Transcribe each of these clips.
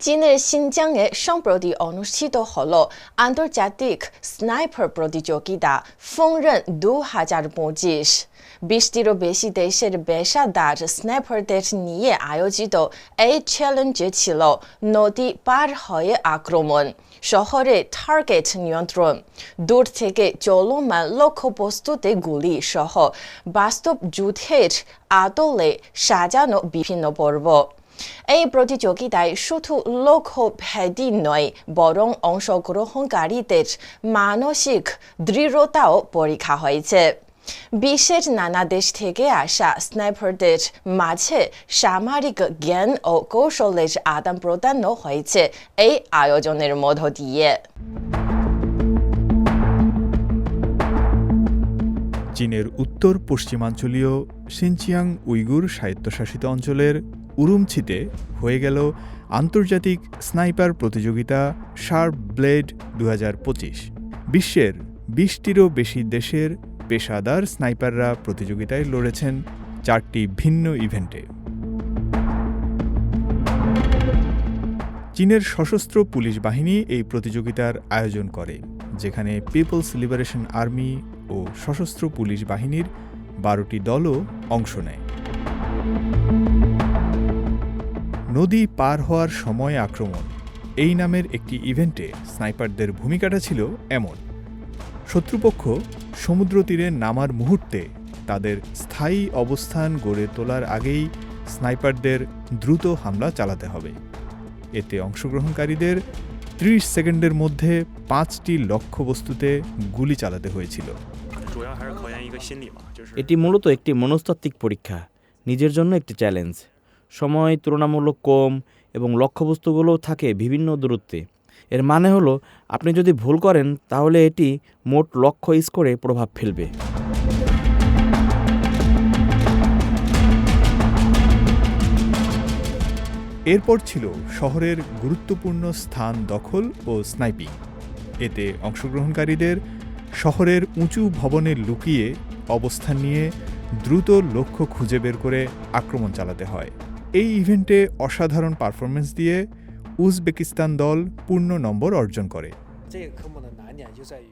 চীনের সিনজিয়াংয়ে সম্প্রতি অনুষ্ঠিত হল আন্তর্জাতিক স্নাইপার প্রতিযোগিতা ফংরেন দু হাজার পঁচিশ বিশটিরও বেশি দেশের পেশাদার স্নাইপারদের নিয়ে আয়োজিত এই চ্যালেঞ্জে ছিল নদী পার হয়ে আক্রমণ শহরে টার্গেট নিয়ন্ত্রণ দূর থেকে চলমান লক্ষ্যবস্তুতে গুলি সহ বাস্তব যুদ্ধের আদলে সাজানো বিভিন্ন পর্ব এই প্রতিযোগিতায় শুধু লক্ষ্যভেদী নয় বরং অংশগ্রহণকারীদের মানসিক দৃঢ়তাও পরীক্ষা হয়েছে বিশ্বের নানা দেশ থেকে আসা স্নাইপারদের মাঝে সামরিক জ্ঞান ও কৌশলের আদান প্রদানও হয়েছে এই আয়োজনের মধ্য দিয়ে চীনের উত্তর পশ্চিমাঞ্চলীয় সিনচিয়াং উইগুর স্বায়ত্তশাসিত অঞ্চলের উরুমছিতে হয়ে গেল আন্তর্জাতিক স্নাইপার প্রতিযোগিতা শার্প ব্লেড দু বিশ্বের বিশটিরও বেশি দেশের পেশাদার স্নাইপাররা প্রতিযোগিতায় লড়েছেন চারটি ভিন্ন ইভেন্টে। চীনের সশস্ত্র পুলিশ বাহিনী এই প্রতিযোগিতার আয়োজন করে, যেখানে পিপলস লিবারেশন আর্মি ও সশস্ত্র পুলিশ বাহিনীর বারোটি দলও অংশ নেয়। নদী পার হওয়ার সময় আক্রমণ। এই নামের একটি ইভেন্টে স্নাইপারদের ভূমিকাটা ছিল এমন। শত্রুপক্ষ সমুদ্র তীরে নামার মুহূর্তে তাদের স্থায়ী অবস্থান গড়ে তোলার আগেই স্নাইপারদের দ্রুত হামলা চালাতে হবে। এতে অংশগ্রহণকারীদের 30 সেকেন্ডের মধ্যে পাঁচটি লক্ষ্যবস্তুতে গুলি চালাতে হয়েছিল। এটি মূলত একটি মনস্তাত্ত্বিক পরীক্ষা, নিজের জন্য একটি চ্যালেঞ্জ। সময় তুলনামূলক কম এবং লক্ষ্যবস্তুগুলো থাকে বিভিন্ন দূরত্বে। এর মানে হলো, আপনি যদি ভুল করেন, তাহলে এটি মোট লক্ষ্য স্কোরে প্রভাব ফেলবে। এরপর ছিল শহরের গুরুত্বপূর্ণ স্থান দখল ও স্নাইপিং। এতে অংশগ্রহণকারীদের শহরের উঁচু ভবনে লুকিয়ে অবস্থান নিয়ে দ্রুত লক্ষ্য খুঁজে বের করে আক্রমণ চালাতে হয়। এই ইভেন্টে অসাধারণ পারফরমেন্স দিয়ে উজবেকিস্তান দল পূর্ণ নম্বর অর্জন করে।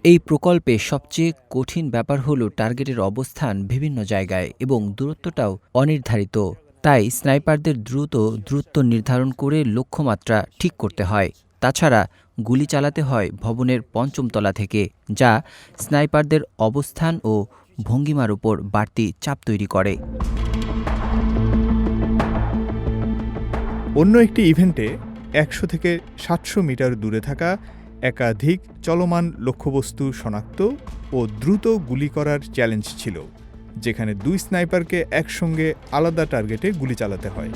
এই প্রকল্পে সবচেয়ে কঠিন ব্যাপার হলো টার্গেটের অবস্থান বিভিন্ন জায়গায় এবং দূরত্বটাও অনির্ধারিত। তাই স্নাইপারদের দ্রুত দ্রুত নির্ধারণ করে লক্ষ্যমাত্রা ঠিক করতে হয়। তাছাড়া গুলি চালাতে হয় ভবনের পঞ্চম তলা থেকে, যা স্নাইপারদের অবস্থান ও ভঙ্গিমার উপর বাড়তি চাপ তৈরি করে। অন্য একটি ইভেন্টে একশো থেকে সাতশো মিটার দূরে থাকা একাধিক চলমান লক্ষ্যবস্তু শনাক্ত ও দ্রুত গুলি করার চ্যালেঞ্জ ছিল, যেখানে দুই স্নাইপারকে একসঙ্গে আলাদা টার্গেটে গুলি চালাতে হয়।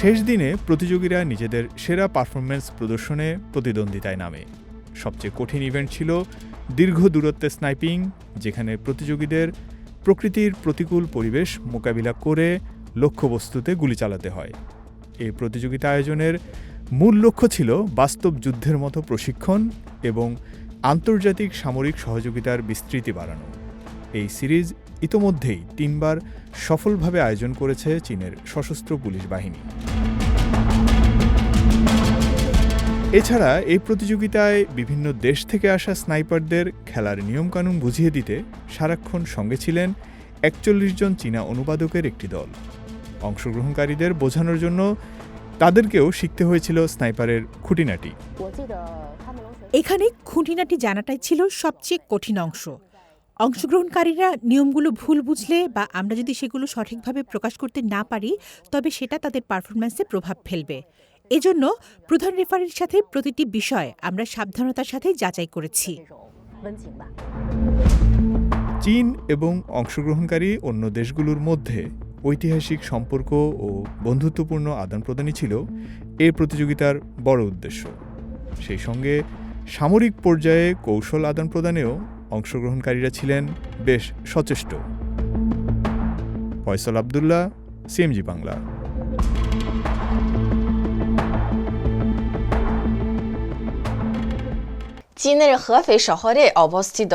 শেষ দিনে প্রতিযোগীরা নিজেদের সেরা পারফরমেন্স প্রদর্শনে প্রতিদ্বন্দ্বিতায় নামে। সবচেয়ে কঠিন ইভেন্ট ছিল দীর্ঘ দূরত্বে স্নাইপিং, যেখানে প্রতিযোগীদের প্রকৃতির প্রতিকূল পরিবেশ মোকাবিলা করে লক্ষ্যবস্তুতে গুলি চালাতে হয়। এই প্রতিযোগিতা আয়োজনের মূল লক্ষ্য ছিল বাস্তব যুদ্ধের মতো প্রশিক্ষণ এবং আন্তর্জাতিক সামরিক সহযোগিতার বিস্তৃতি বাড়ানো। এই সিরিজ ইতোমধ্যেই তিনবার সফলভাবে আয়োজন করেছে চীনের সশস্ত্র পুলিশ বাহিনী। এছাড়া এই প্রতিযোগিতায় বিভিন্ন দেশ থেকে আসা স্নাইপারদের খেলার নিয়মকানুন বুঝিয়ে দিতে সারাক্ষণ সঙ্গে ছিলেন একচল্লিশ জন চীনা অনুবাদকের একটি দল। অংশগ্রহণকারীদের বোঝানোর জন্য তাদেরকেও শিখতে হয়েছিল স্নাইপারের খুঁটিনাটি। এখানে খুঁটিনাটি জানাটাই ছিল সবচেয়ে কঠিন অংশ। অংশগ্রহণকারীরা নিয়মগুলো ভুল বুঝলে বা আমরা যদি সেগুলো সঠিকভাবে প্রকাশ করতে না পারি, তবে সেটা তাদের পারফরম্যান্সে প্রভাব ফেলবে। এজন্য প্রধান রেফারির সাথে প্রতিটি বিষয় আমরা সাবধানতার সাথে যাচাই করেছি। চীন এবং অংশগ্রহণকারী অন্য দেশগুলোর মধ্যে ঐতিহাসিক সম্পর্ক ও বন্ধুত্বপূর্ণ আদান প্রদানই ছিল এ প্রতিযোগিতার বড় উদ্দেশ্য। সেই সঙ্গে সামরিক পর্যায়ে কৌশল আদান প্রদানেও অংশগ্রহণকারীরা ছিলেন বেশ সচেষ্ট। ফয়সল আবদুল্লাহ, সিএমজি বাংলা। চীনের হেফে শহরে অবস্থিত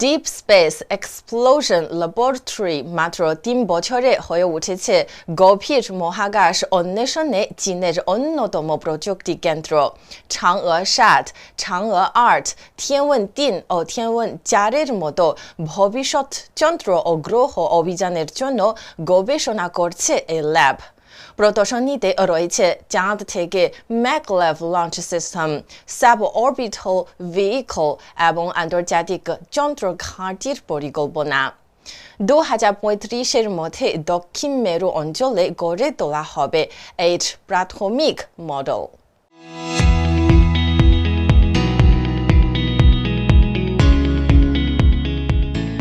ডিপ স্পেস এক্সপ্লোশন ল্যাবরেটরি মাত্র তিন বছরে হয়ে উঠেছে। গভীর মহাকাশ অন্বেষণে চীনের অন্যতম প্রযুক্তি কেন্দ্র। চাংয়ে সাত চাংয়ে আট থিয়েনওয়েন তিন ও থিয়েনওয়েন চারের মতো ভবিষ্যৎ চন্দ্র ও গ্রহ অভিযানের জন্য গবেষণা করছে এই ল্যাব। প্রদর্শনীতে রয়েছে চাঁদ থেকে maglev launch system sub orbital vehicle এবং আন্তর্জাতিক যন্ত্র ঘাঁটির পরিকল্পনা। দু হাজার পঁয়ত্রিশের মধ্যে দক্ষিণ মেরু অঞ্চলে গড়ে তোলা হবে এর প্রাথমিক মডেল।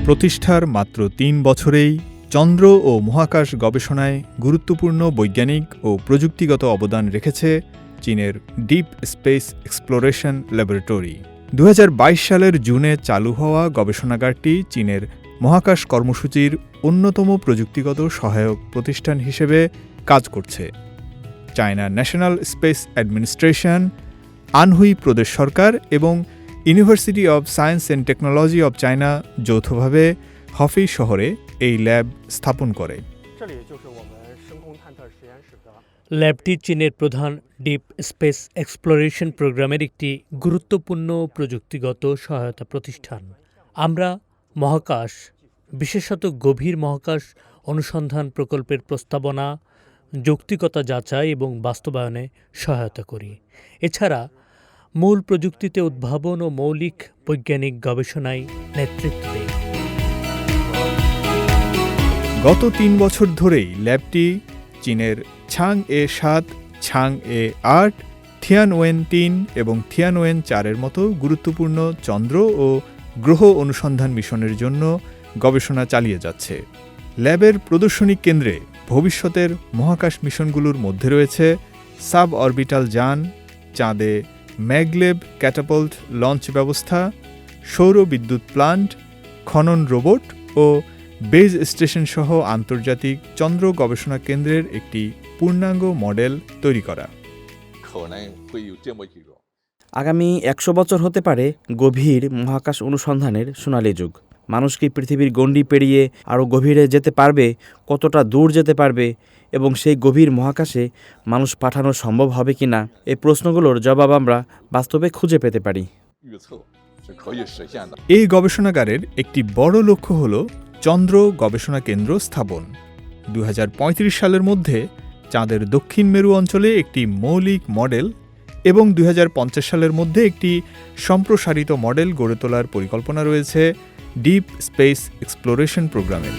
প্রতিষ্ঠার মাত্র তিন বছরেই চন্দ্র ও মহাকাশ গবেষণায় গুরুত্বপূর্ণ বৈজ্ঞানিক ও প্রযুক্তিগত অবদান রেখেছে চীনের ডিপ স্পেস এক্সপ্লোরেশন ল্যাবরেটরি দু হাজার বাইশ সালের জুনে চালু হওয়া গবেষণাগারটি চীনের মহাকাশ কর্মসূচির অন্যতম প্রযুক্তিগত সহায়ক প্রতিষ্ঠান হিসেবে কাজ করছে। China national space administration Anhui প্রদেশ সরকার এবং university of science and technology of China যৌথভাবে হফি শহরে এই ল্যাব স্থাপন করে। ল্যাবটি চীনের প্রধান ডিপ স্পেস এক্সপ্লোরেশন প্রোগ্রামের একটি গুরুত্বপূর্ণ প্রযুক্তিগত সহায়তা প্রতিষ্ঠান। আমরা মহাকাশ, বিশেষত গভীর মহাকাশ অনুসন্ধান প্রকল্পের প্রস্তাবনা, যৌক্তিকতা যাচাই এবং বাস্তবায়নে সহায়তা করি। এছাড়া মূল প্রযুক্তিতে উদ্ভাবন ও মৌলিক বৈজ্ঞানিক গবেষণায় নেতৃত্ব দেয় গত তিন বছর ধরেই ল্যাবটি চীনের ছাং এ সাত ছাং এ আট থিয়ানওয়েন তিন এবং থিয়ানওয়েন চারের মতো গুরুত্বপূর্ণ চন্দ্র ও গ্রহ অনুসন্ধান মিশনের জন্য গবেষণা চালিয়ে যাচ্ছে। ল্যাবের প্রদর্শনী কেন্দ্রে ভবিষ্যতের মহাকাশ মিশনগুলোর মধ্যে রয়েছে সাব অরবিটাল যান, চাঁদে ম্যাগলেব ক্যাটাপল্ট লঞ্চ ব্যবস্থা সৌর বিদ্যুৎ প্লান্ট, খনন রোবট ও বেজ স্টেশন সহ আন্তর্জাতিক চন্দ্র গবেষণা কেন্দ্রের একটি পূর্ণাঙ্গ মডেল তৈরি করা। আগামী একশো বছর হতে পারে গভীর মহাকাশ অনুসন্ধানের সোনালী যুগ। মানুষ কি পৃথিবীর গণ্ডি পেরিয়ে আরও গভীরে যেতে পারবে কতটা দূর যেতে পারবে এবং সেই গভীর মহাকাশে মানুষ পাঠানো সম্ভব হবে কি না এই প্রশ্নগুলোর জবাব আমরা বাস্তবে খুঁজে পেতে পারি। এই গবেষণাগারের একটি বড় লক্ষ্য হল চন্দ্র গবেষণা কেন্দ্র স্থাপন। দুই হাজার পঁয়ত্রিশ সালের মধ্যে চাঁদের দক্ষিণ মেরু অঞ্চলে একটি মৌলিক মডেল এবং দুই হাজার পঞ্চাশ সালের মধ্যে একটি সম্প্রসারিত মডেল গড়ে তোলার পরিকল্পনা রয়েছে ডিপ স্পেস এক্সপ্লোরেশন প্রোগ্রামের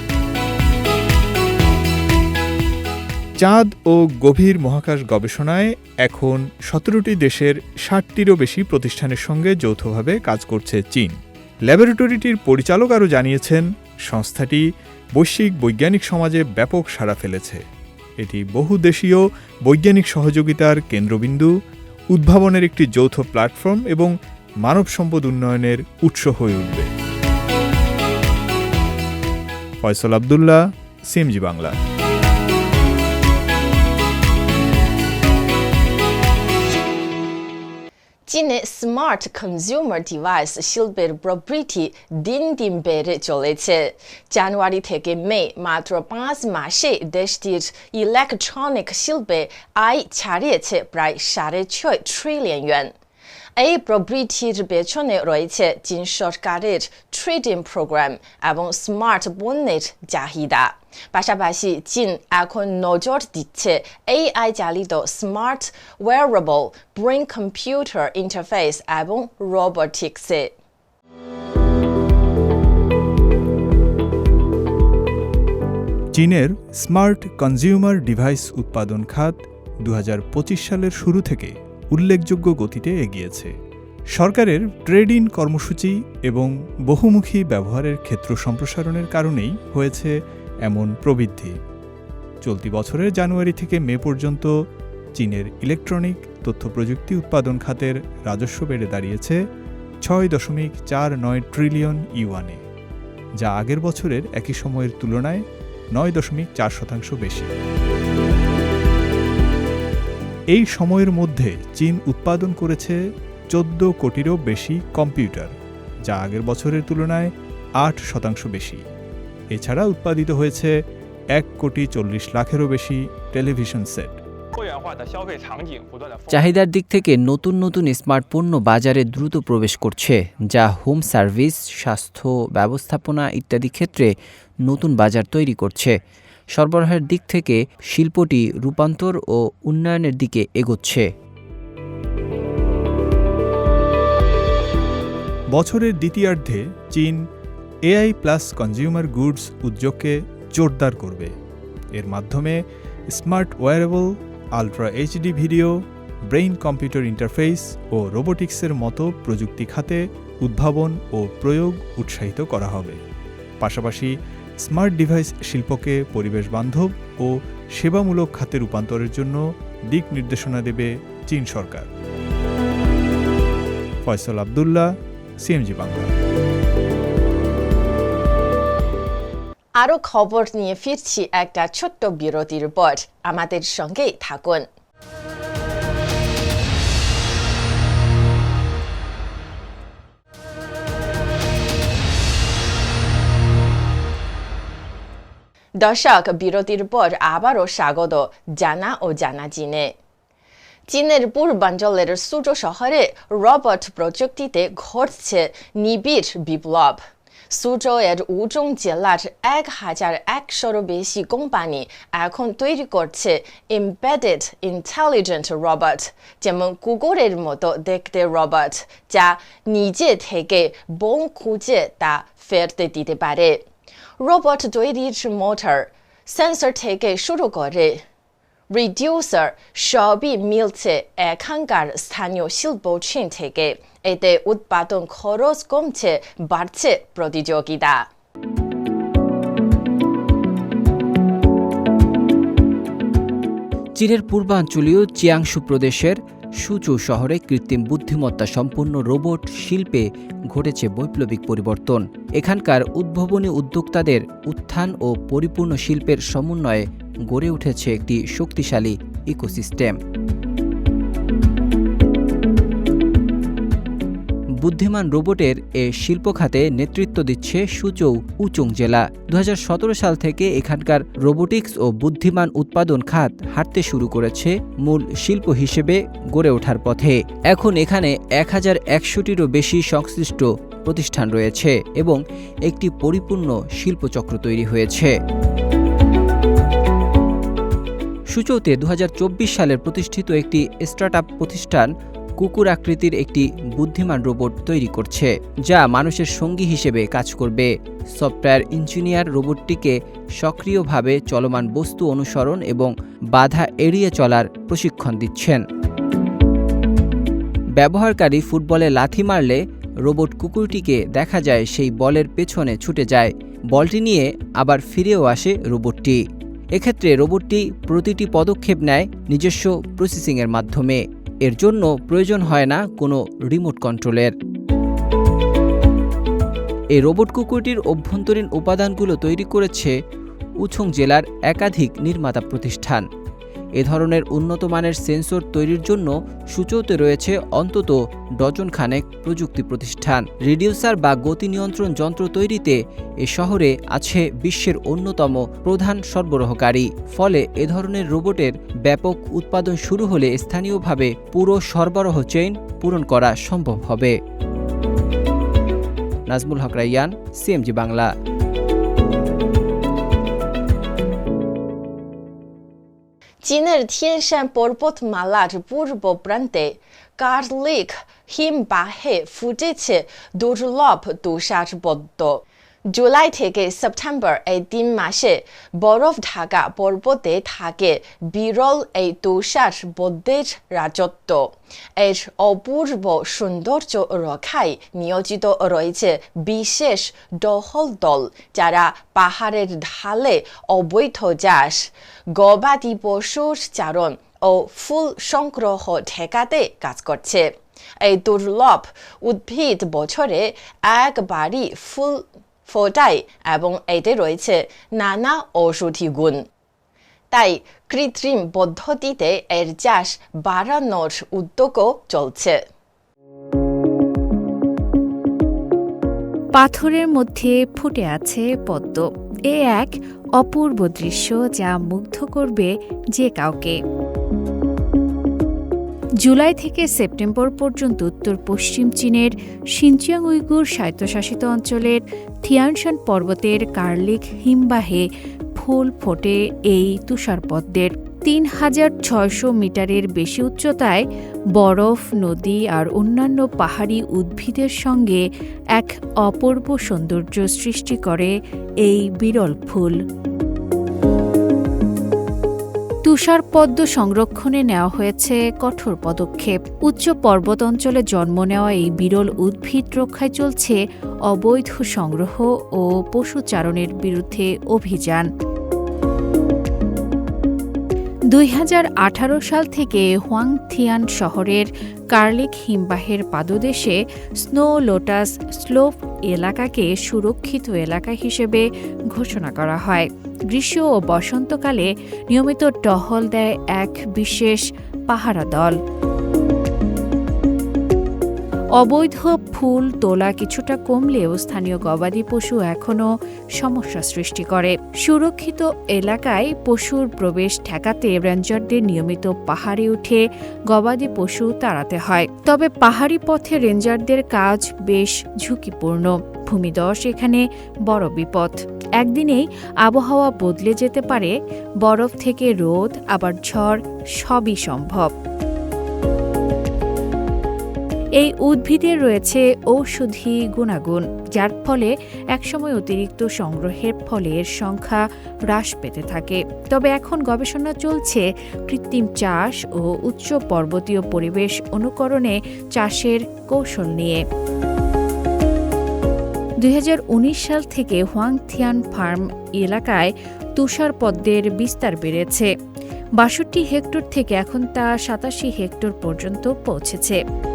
চাঁদ ও গভীর মহাকাশ গবেষণায় এখন সতেরোটি দেশের ষাটটিরও বেশি প্রতিষ্ঠানের সঙ্গে যৌথভাবে কাজ করছে চীন। ল্যাবরেটরিটির পরিচালক আরও জানিয়েছেন সংস্থাটি বৈশ্বিক বৈজ্ঞানিক সমাজে ব্যাপক সাড়া ফেলেছে। এটি বহুদেশীয় বৈজ্ঞানিক সহযোগিতার কেন্দ্রবিন্দু, উদ্ভাবনের একটি যৌথ প্ল্যাটফর্ম এবং মানব সম্পদ উন্নয়নের উৎস হয়ে উঠবে। ফয়সল আবদুল্লাহ, সিএমজি বাংলা। চীনে স্মার্ট কনজিউমার ডিভাইস শিল্পের প্রবৃদ্ধি দিন দিন বেড়ে চলেছে জানুয়ারি থেকে মে মাত্র পাঁচ মাসে দেশটির ইলেকট্রনিক শিল্পে আয় ছাড়িয়েছে প্রায় সাড়ে ছয় ট্রিলিয়ন ইউয়ান এই প্রবৃদ্ধির পেছনে রয়েছে চীন সরকারের ট্রেডিং প্রোগ্রাম এবং স্মার্ট পণ্যের চাহিদা। পাশাপাশি চীন এখন নজর দিচ্ছে এআই চালিত smart wearable brain computer interface এবং রোবোটিক্সে চীনের স্মার্ট কনজিউমার ডিভাইস উৎপাদন খাত দু হাজার পঁচিশ সালের শুরু থেকে উল্লেখযোগ্য গতিতে এগিয়েছে। সরকারের ট্রেড ইন কর্মসূচি এবং বহুমুখী ব্যবহারের ক্ষেত্র সম্প্রসারণের কারণেই হয়েছে এমন প্রবৃদ্ধি। চলতি বছরের জানুয়ারি থেকে মে পর্যন্ত চীনের ইলেকট্রনিক তথ্য প্রযুক্তি উৎপাদন খাতের রাজস্ব বেড়ে দাঁড়িয়েছে ছয় দশমিক চার নয় ট্রিলিয়ন ইউয়ানে, যা আগের বছরের একই সময়ের তুলনায় নয় দশমিক চার শতাংশ বেশি। এই সময়ের মধ্যে চীন উৎপাদন করেছে চোদ্দ কোটিরও বেশি কম্পিউটার, যা আগের বছরের তুলনায় আট শতাংশ বেশি। এছাড়া উৎপাদিত হয়েছে এক কোটি চল্লিশ লাখেরও বেশি টেলিভিশন সেট। চাহিদার দিক থেকে নতুন নতুন স্মার্ট পণ্য বাজারে দ্রুত প্রবেশ করছে, যা হোম সার্ভিস, স্বাস্থ্য ব্যবস্থাপনা ইত্যাদি ক্ষেত্রে নতুন বাজার তৈরি করছে। সরবরাহের দিক থেকে শিল্পটি রূপান্তর ও উন্নয়নের দিকে এগোচ্ছে। বছরের দ্বিতীয়ার্ধে চীন এআই প্লাস কনজিউমার গুডস উদ্যোগকে জোরদার করবে। এর মাধ্যমে smart wearable, ultra HD video, brain computer interface ও রোবোটিক্সের মতো প্রযুক্তি খাতে উদ্ভাবন ও প্রয়োগ উৎসাহিত করা হবে। পাশাপাশি স্মার্ট ডিভাইস শিল্পকে পরিবেশ বান্ধব ও সেবামূলক খাতে রূপান্তরের জন্য দিক নির্দেশনা দেবে চীন সরকার। ফয়সল আবদুল্লাহ, সিএমজি বাংলা। আরও খবর নিয়ে ফিরছি একটা ছোট্ট বিরতির পর। আমাদের সঙ্গেই থাকুন। দর্শক বিরতির পর আবারও স্বাগত জানা ও জানা জিনে চীনের পূর্বাঞ্চলের সুজো শহরে রবট প্রযুক্তিতে ঘটছে নিবিড় বিপ্লব। সুজো এর উজং জেলার এক হাজার একশোরও বেশি কোম্পানি এখন তৈরি করছে এমবেডেড ইন্টেলিজেন্ট রবট যেমন কুকুরের মতো দেখতে রবট যা নিজে থেকে বোম খুঁজে তা ফেরতে দিতে পারে। রোবট তৈরির মোটর সেন্সর থেকে শুরু করে রিডিউসার সবই মিলছে এখানকার স্থানীয় শিল্পচীন থেকে এতে উৎপাদন খরচ কমছে বাড়ছে প্রতিযোগিতা চীনের পূর্বাঞ্চলীয় চিয়াংশু প্রদেশের সুচু শহরে কৃত্রিম বুদ্ধিমত্তা সম্পন্ন রোবট শিল্পে ঘটেছে বৈপ্লবিক পরিবর্তন। এখানকার উদ্ভাবনী উদ্যোক্তাদের উত্থান ও পরিপূর্ণ শিল্পের সমন্বয়ে গড়ে উঠেছে একটি শক্তিশালী ইকোসিস্টেম। বুদ্ধিমান রোবটের এ শিল্প খাতে নেতৃত্ব দিচ্ছে সুচৌ, উচুং জেলা। দু হাজার সতেরো সাল থেকে এখানকার রোবোটিক্স ও বুদ্ধিমান উৎপাদন খাত হাঁটতে শুরু করেছে মূল শিল্প হিসেবে গড়ে ওঠার পথে। এখন এখানে এক হাজার একশোটিরও বেশি সংশ্লিষ্ট প্রতিষ্ঠান রয়েছে এবং একটি পরিপূর্ণ শিল্পচক্র তৈরি হয়েছে। সূচৌতে দু সালের প্রতিষ্ঠিত একটি স্টার্টআপ প্রতিষ্ঠান কুকুর আকৃতির একটি বুদ্ধিমান রোবট তৈরি করছে, যা মানুষের সঙ্গী হিসেবে কাজ করবে। সফটওয়্যার ইঞ্জিনিয়ার রোবটটিকে সক্রিয়ভাবে চলমান বস্তু অনুসরণ এবং বাধা এড়িয়ে চলার প্রশিক্ষণ দিচ্ছেন। ব্যবহারকারী ফুটবলে লাথি মারলে রোবট কুকুরটিকে দেখা যায় সেই বলের পেছনে ছুটে যায়, বলটি নিয়ে আবার ফিরেও আসে রোবটটি। এক্ষেত্রে রোবটটি প্রতিটি পদক্ষেপ নেয় নিজস্ব প্রসেসিংয়ের মাধ্যমে। এর জন্য প্রয়োজন হয় না কোনো রিমোট কন্ট্রোলের এই রোবট কুকুরটির অভ্যন্তরীণ উপাদানগুলো তৈরি করেছে উছং জেলার একাধিক নির্মাতা প্রতিষ্ঠান। এ ধরনের উন্নত মানের সেন্সর তৈরির জন্য সূচতে রয়েছে অন্তত ডজন খানেক প্রযুক্তি প্রতিষ্ঠান। রিডিউসার বা গতি নিয়ন্ত্রণ যন্ত্র তৈরিতে এ শহরে আছে বিশ্বের অন্যতম প্রধান সরবরাহকারী। ফলে এ ধরনের রোবটের ব্যাপক উৎপাদন শুরু হলে স্থানীয়ভাবে পুরো সরবরাহ চেইন পূরণ করা সম্ভব হবে। নাজমুল হক রাইয়ান, সিএমজি বাংলা। চীনের তিয়ানশান পর্বতমালার পূর্ব প্রান্তে কার্লিক হিমবাহে ফুটেছে দুর্লভ তুষারপদ্ম জুলাই থেকে সেপ্টেম্বর এই তিন মাসে বরফ ঢাকা পর্বতে থাকে বিরল এই তুষার বদ্যের রাজত্ব। এর অপূর্ব সৌন্দর্য রক্ষায় নিয়োজিত রয়েছে বিশেষ ডহল দল যারা পাহাড়ের ঢালে অবৈধ চাষ গবাদি পশুর চারণ ও ফুল সংগ্রহ ঠেকাতে কাজ করছে। এই দুর্লভ উদ্ভিদ বছরে একবারই ফুল ফোটায় এবং এতে রয়েছে নানা ঔষধি গুণ তাই কৃত্রিম পদ্ধতিতে এর চাষ বাড়ানোর উদ্যোগও চলছে। পাথরের মধ্যে ফুটে আছে পদ্ম। এ এক অপূর্ব দৃশ্য যা মুগ্ধ করবে যে কাউকে। জুলাই থেকে সেপ্টেম্বর পর্যন্ত উত্তর পশ্চিম চীনের সিনচিয়াং উইগুর স্বায়ত্তশাসিত অঞ্চলের থিয়ানশান পর্বতের কার্লিক হিমবাহে ফুল ফোটে এই তুষারপদ্মের। তিন হাজার ছয়শো মিটারের বেশি উচ্চতায় বরফ, নদী আর অন্যান্য পাহাড়ি উদ্ভিদের সঙ্গে এক অপূর্ব সৌন্দর্য সৃষ্টি করে এই বিরল ফুল। তুষারপদ্ম সংরক্ষণে নেওয়া হয়েছে কঠোর পদক্ষেপ। উচ্চ পর্বত অঞ্চলে জন্ম নেওয়া এই বিরল উদ্ভিদ রক্ষায় চলছে অবৈধ সংগ্রহ ও পশুচারণের বিরুদ্ধে অভিযান। দুই হাজার আঠারো সাল থেকে হোয়াংথিয়ান শহরের কার্লিক হিমবাহের পাদদেশে স্নো লোটাস স্লোপ এলাকাকে সুরক্ষিত এলাকা হিসেবে ঘোষণা করা হয়। গ্রীষ্ম ও বসন্তকালে নিয়মিত টহল দেয় এক বিশেষ পাহারা দল অবৈধ ফুল তোলা কিছুটা কমলেও স্থানীয় গবাদি পশু এখনও সমস্যা সৃষ্টি করে। সুরক্ষিত এলাকায় পশুর প্রবেশ ঠেকাতে রেঞ্জারদের নিয়মিত পাহাড়ে উঠে গবাদি পশু তাড়াতে হয়। তবে পাহাড়ি পথে রেঞ্জারদের কাজ বেশ ঝুঁকিপূর্ণ। ভূমিদশ এখানে বড় বিপদ। একদিনেই আবহাওয়া বদলে যেতে পারে, বরফ থেকে রোদ, আবার ঝড়, সবই সম্ভব। এই উদ্ভিদের রয়েছে ঔষধি গুণাগুণ, যার ফলে একসময় অতিরিক্ত সংগ্রহের ফলে এর সংখ্যা হ্রাস পেতে থাকে। তবে এখন গবেষণা চলছে, কৃত্রিম চাষ ও উচ্চ পর্বতীয় পরিবেশ অনুকরণে চাষের কৌশল নিয়ে। দুই হাজার উনিশ সাল থেকে হোয়াংথিয়ান ফার্ম এলাকায় তুষারপদ্মের বিস্তার বেড়েছে। বাষট্টি হেক্টর থেকে এখন তা সাতাশি হেক্টর পর্যন্ত পৌঁছেছে।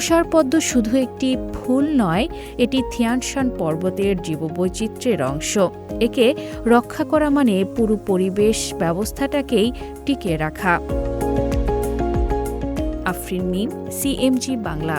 তুষারপদ্ম শুধু একটি ফুল নয়, এটি থিয়ানশান পর্বতের জীববৈচিত্র্যের অংশ। একে রক্ষা করা মানে পুরো পরিবেশ ব্যবস্থাটাকেই টিকে রাখা। আফরিন মিম, সিএমজি বাংলা।